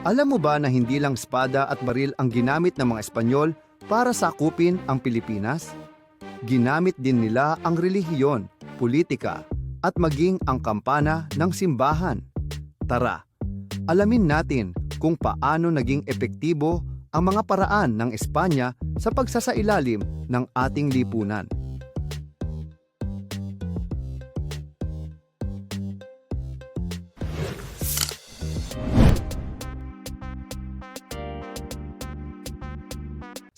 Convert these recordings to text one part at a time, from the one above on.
Alam mo ba na hindi lang espada at baril ang ginamit ng mga Espanyol para sakupin ang Pilipinas? Ginamit din nila ang relihiyon, politika, at maging ang kampana ng simbahan. Tara, alamin natin kung paano naging epektibo ang mga paraan ng Espanya sa pagsasailalim ng ating lipunan.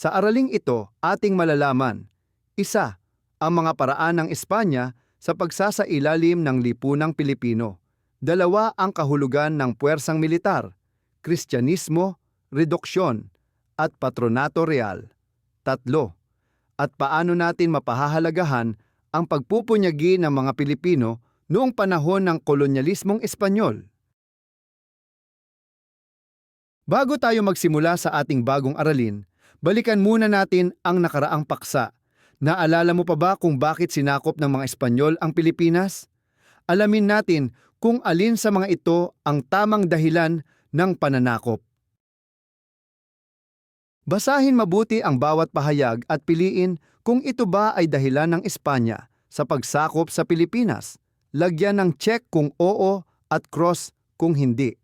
Sa araling ito, ating malalaman, isa, ang mga paraan ng Espanya sa pagsasailalim ng lipunang Pilipino. Dalawa ang kahulugan ng puwersang militar, Kristyanismo, reduksyon, at patronato real. Tatlo, at paano natin mapahahalagahan ang pagpupunyagi ng mga Pilipino noong panahon ng kolonyalismong Espanyol. Bago tayo magsimula sa ating bagong aralin, balikan muna natin ang nakaraang paksa. Naalala mo pa ba kung bakit sinakop ng mga Espanyol ang Pilipinas? Alamin natin kung alin sa mga ito ang tamang dahilan ng pananakop. Basahin mabuti ang bawat pahayag at piliin kung ito ba ay dahilan ng Espanya sa pagsakop sa Pilipinas. Lagyan ng check kung oo at cross kung hindi.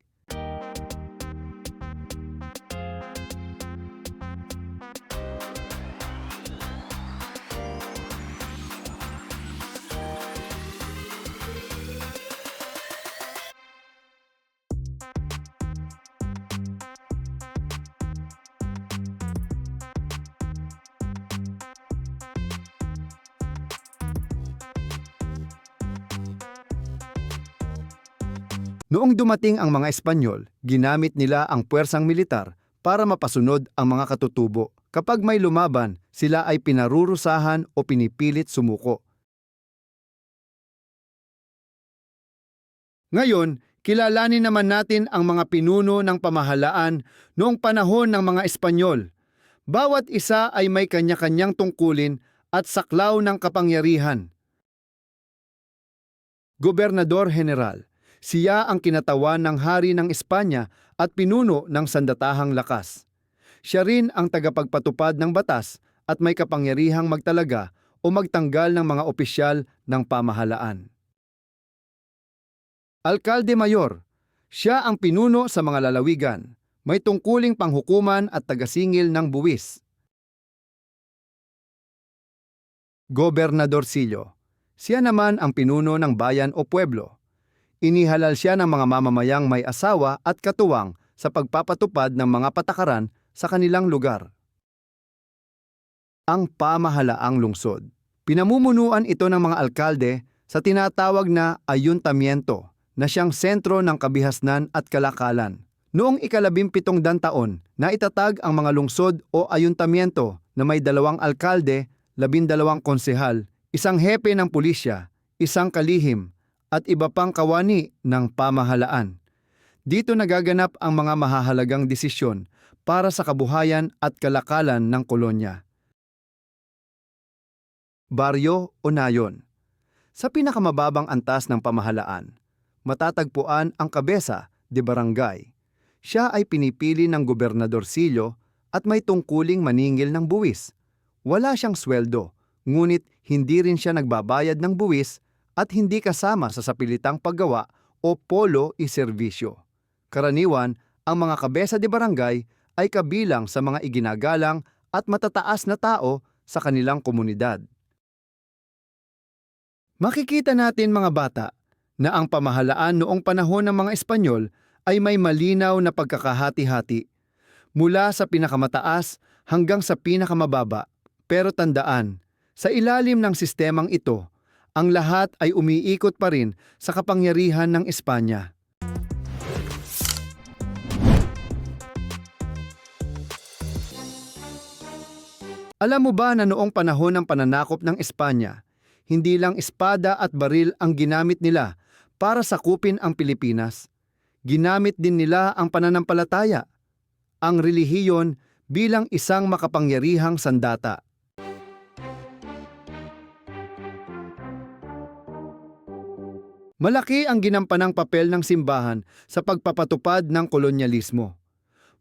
Noong dumating ang mga Espanyol, ginamit nila ang puwersang militar para mapasunod ang mga katutubo. Kapag may lumaban, sila ay pinarurusahan o pinipilit sumuko. Ngayon, kilalanin naman natin ang mga pinuno ng pamahalaan noong panahon ng mga Espanyol. Bawat isa ay may kanya-kanyang tungkulin at saklaw ng kapangyarihan. Gobernador General siya ang kinatawan ng hari ng Espanya at pinuno ng sandatahang lakas. Siya rin ang tagapagpatupad ng batas at may kapangyarihang magtalaga o magtanggal ng mga opisyal ng pamahalaan. Alkalde Mayor, siya ang pinuno sa mga lalawigan, may tungkuling panghukuman at tagasingil ng buwis. Gobernadorcillo, siya naman ang pinuno ng bayan o pueblo inihalal siya ng mga mamamayang may asawa at katuwang sa pagpapatupad ng mga patakaran sa kanilang lugar. Ang pamahalaang lungsod. Pinamumunuan ito ng mga alkalde sa tinatawag na ayuntamiento na siyang sentro ng kabihasnan at kalakalan. Noong ikalabimpitong taon, naitatag ang mga lungsod o ayuntamiento na may dalawang alkalde, labindalawang konsehal, isang hepe ng pulisya, isang kalihim, at iba pang kawani ng pamahalaan. Dito nagaganap ang mga mahahalagang desisyon para sa kabuhayan at kalakalan ng kolonya. Baryo o Nayon Sa pinakamababang antas ng pamahalaan, matatagpuan ang kabesa de barangay. Siya ay pinipili ng gobernadorsilyo at may tungkuling maningil ng buwis. Wala siyang sweldo, ngunit hindi rin siya nagbabayad ng buwis at hindi kasama sa sapilitang paggawa o polo i serbisyo. Karaniwan, ang mga kabesa de barangay ay kabilang sa mga iginagalang at matataas na tao sa kanilang komunidad. Makikita natin mga bata na ang pamahalaan noong panahon ng mga Espanyol ay may malinaw na pagkakahati-hati mula sa pinakamataas hanggang sa pinakamababa. Pero tandaan, sa ilalim ng sistemang ito, ang lahat ay umiikot pa rin sa kapangyarihan ng Espanya. Alam mo ba na noong panahon ng pananakop ng Espanya, hindi lang espada at baril ang ginamit nila para sakupin ang Pilipinas. Ginamit din nila ang pananampalataya, ang relihiyon bilang isang makapangyarihang sandata. Malaki ang ginampanang papel ng simbahan sa pagpapatupad ng kolonyalismo.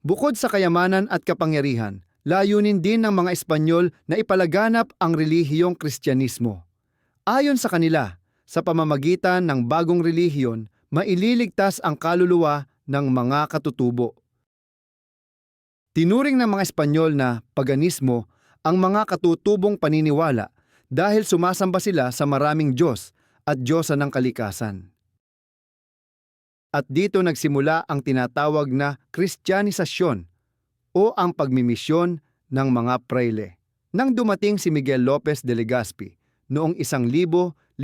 Bukod sa kayamanan at kapangyarihan, layunin din ng mga Espanyol na ipalaganap ang relihiyong Kristyanismo. Ayon sa kanila, sa pamamagitan ng bagong relihiyon, maililigtas ang kaluluwa ng mga katutubo. Tinuring ng mga Espanyol na paganismo ang mga katutubong paniniwala dahil sumasamba sila sa maraming Diyos at Diyosa ng kalikasan. At dito nagsimula ang tinatawag na Kristyanisasyon o ang pagmimisyon ng mga praile. Nang dumating si Miguel Lopez de Legazpi noong 1565,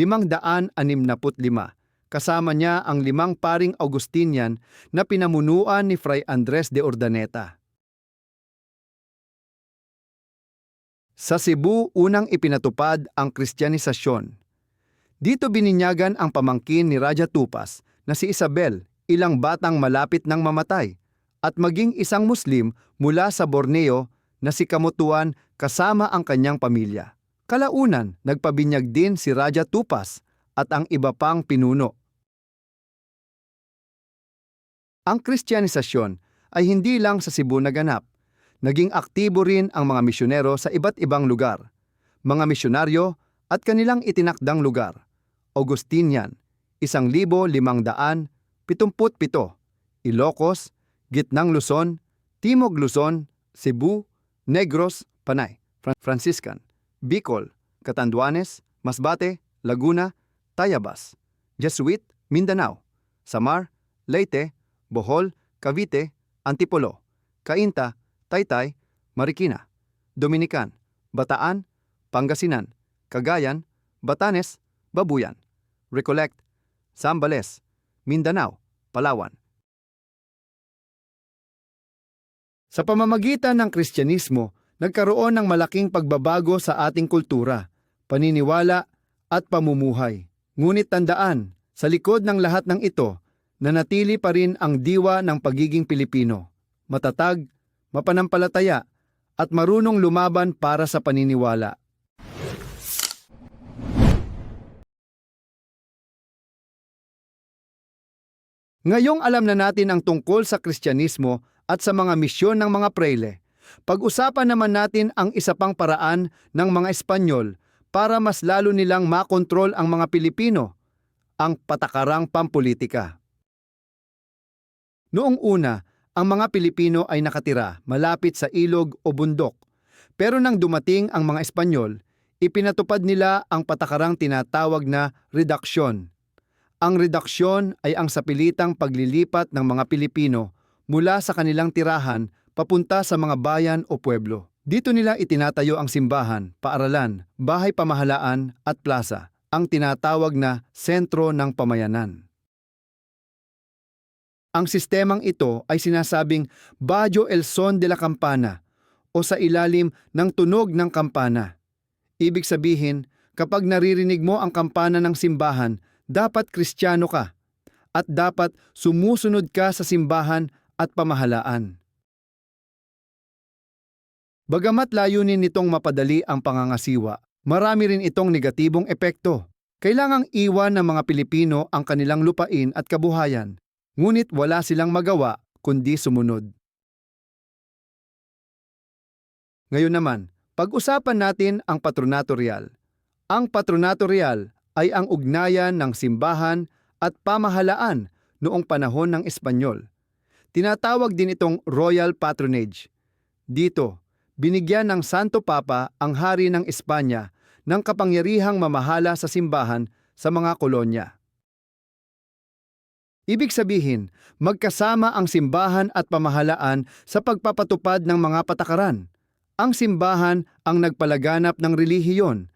kasama niya ang limang paring Augustinian na pinamunuan ni Fray Andres de Urdaneta. Sa Cebu, unang ipinatupad ang Kristyanisasyon. Dito bininyagan ang pamangkin ni Raja Tupas na si Isabel, ilang batang malapit ng mamatay, at maging isang Muslim mula sa Borneo na si Kamutuan kasama ang kanyang pamilya. Kalaunan, nagpabinyag din si Raja Tupas at ang iba pang pinuno. Ang Kristyanisasyon ay hindi lang sa Cebu naganap. Naging aktibo rin ang mga misyonero sa iba't ibang lugar. Mga misyonaryo at kanilang itinakdang lugar. Augustinian, 1577, Ilocos, Gitnang Luzon, Timog Luzon, Cebu, Negros, Panay, Fran- Franciscan, Bicol, Catanduanes, Masbate, Laguna, Tayabas, Jesuit, Mindanao, Samar, Leyte, Bohol, Cavite, Antipolo, Cainta, Taytay, Marikina, Dominican, Bataan, Pangasinan, Cagayan, Batanes, Babuyan, Recollect, Zambales, Mindanao, Palawan. Sa pamamagitan ng Kristyanismo, nagkaroon ng malaking pagbabago sa ating kultura, paniniwala at pamumuhay. Ngunit tandaan, sa likod ng lahat ng ito, nanatili pa rin ang diwa ng pagiging Pilipino. Matatag, mapanampalataya, at marunong lumaban para sa paniniwala. Ngayong alam na natin ang tungkol sa Kristyanismo at sa mga misyon ng mga preyle, pag-usapan naman natin ang isa pang paraan ng mga Espanyol para mas lalo nilang makontrol ang mga Pilipino, ang patakarang pampolitika. Noong una, ang mga Pilipino ay nakatira malapit sa ilog o bundok. Pero nang dumating ang mga Espanyol, ipinatupad nila ang patakarang tinatawag na reduksyon. Ang reduksyon ay ang sapilitang paglilipat ng mga Pilipino mula sa kanilang tirahan papunta sa mga bayan o pueblo. Dito nila itinatayo ang simbahan, paaralan, bahay pamahalaan at plaza, ang tinatawag na sentro ng pamayanan. Ang sistemang ito ay sinasabing Bajo el Son de la Campana o sa ilalim ng tunog ng kampana. Ibig sabihin, kapag naririnig mo ang kampana ng simbahan, dapat kristyano ka at dapat sumusunod ka sa simbahan at pamahalaan. Bagamat layunin nitong mapadali ang pangangasiwa, marami rin itong negatibong epekto. Kailangang iwan ng mga Pilipino ang kanilang lupain at kabuhayan, ngunit wala silang magawa kundi sumunod. Ngayon naman, pag-usapan natin ang patronato real. Ang patronato real ay ang ugnayan ng simbahan at pamahalaan noong panahon ng Espanyol. Tinatawag din itong royal patronage. Dito, binigyan ng Santo Papa ang hari ng Espanya ng kapangyarihang mamahala sa simbahan sa mga kolonya. Ibig sabihin, magkasama ang simbahan at pamahalaan sa pagpapatupad ng mga patakaran. Ang simbahan ang nagpalaganap ng relihiyon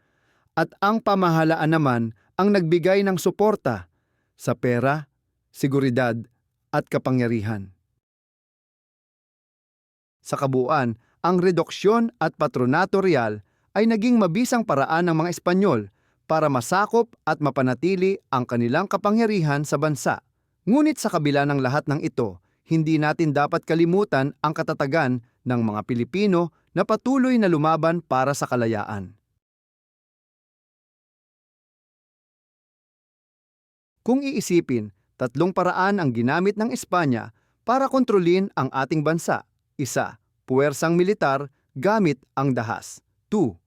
at ang pamahalaan naman ang nagbigay ng suporta sa pera, seguridad at kapangyarihan. Sa kabuuan, ang reduksyon at patronato real ay naging mabisang paraan ng mga Espanyol para masakop at mapanatili ang kanilang kapangyarihan sa bansa. Ngunit sa kabila ng lahat ng ito, hindi natin dapat kalimutan ang katatagan ng mga Pilipino na patuloy na lumaban para sa kalayaan. Kung iisipin, tatlong paraan ang ginamit ng Espanya para kontrolin ang ating bansa. Isa, puwersang militar gamit ang dahas. 2.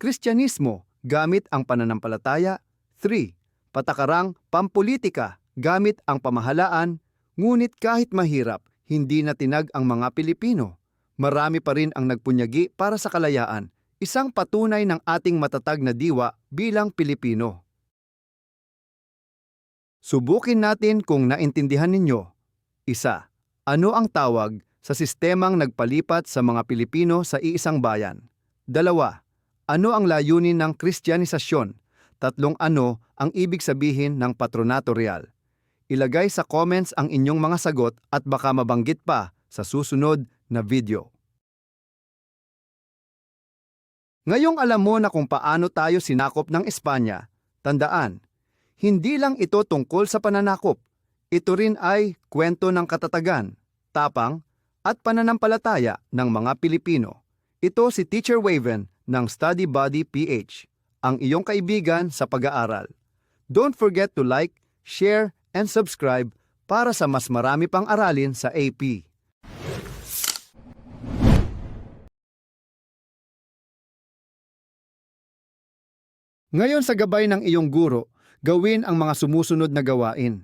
Kristyanismo gamit ang pananampalataya. 3. Patakarang pampolitika gamit ang pamahalaan. Ngunit kahit mahirap, hindi natinag ang mga Pilipino. Marami pa rin ang nagpunyagi para sa kalayaan, isang patunay ng ating matatag na diwa bilang Pilipino. Subukin natin kung naintindihan ninyo. Isa, ano ang tawag sa sistemang nagpalipat sa mga Pilipino sa iisang bayan? Dalawa, ano ang layunin ng Kristyanisasyon? Tatlong ano ang ibig sabihin ng patronato real? Ilagay sa comments ang inyong mga sagot at baka mabanggit pa sa susunod na video. Ngayong alam mo na kung paano tayo sinakop ng Espanya, tandaan, hindi lang ito tungkol sa pananakop. Ito rin ay kwento ng katatagan, tapang, at pananampalataya ng mga Pilipino. Ito si Teacher Waven ng Study Buddy PH, ang iyong kaibigan sa pag-aaral. Don't forget to like, share, and subscribe para sa mas marami pang aralin sa AP. Ngayon sa gabay ng iyong guro, gawin ang mga sumusunod na gawain.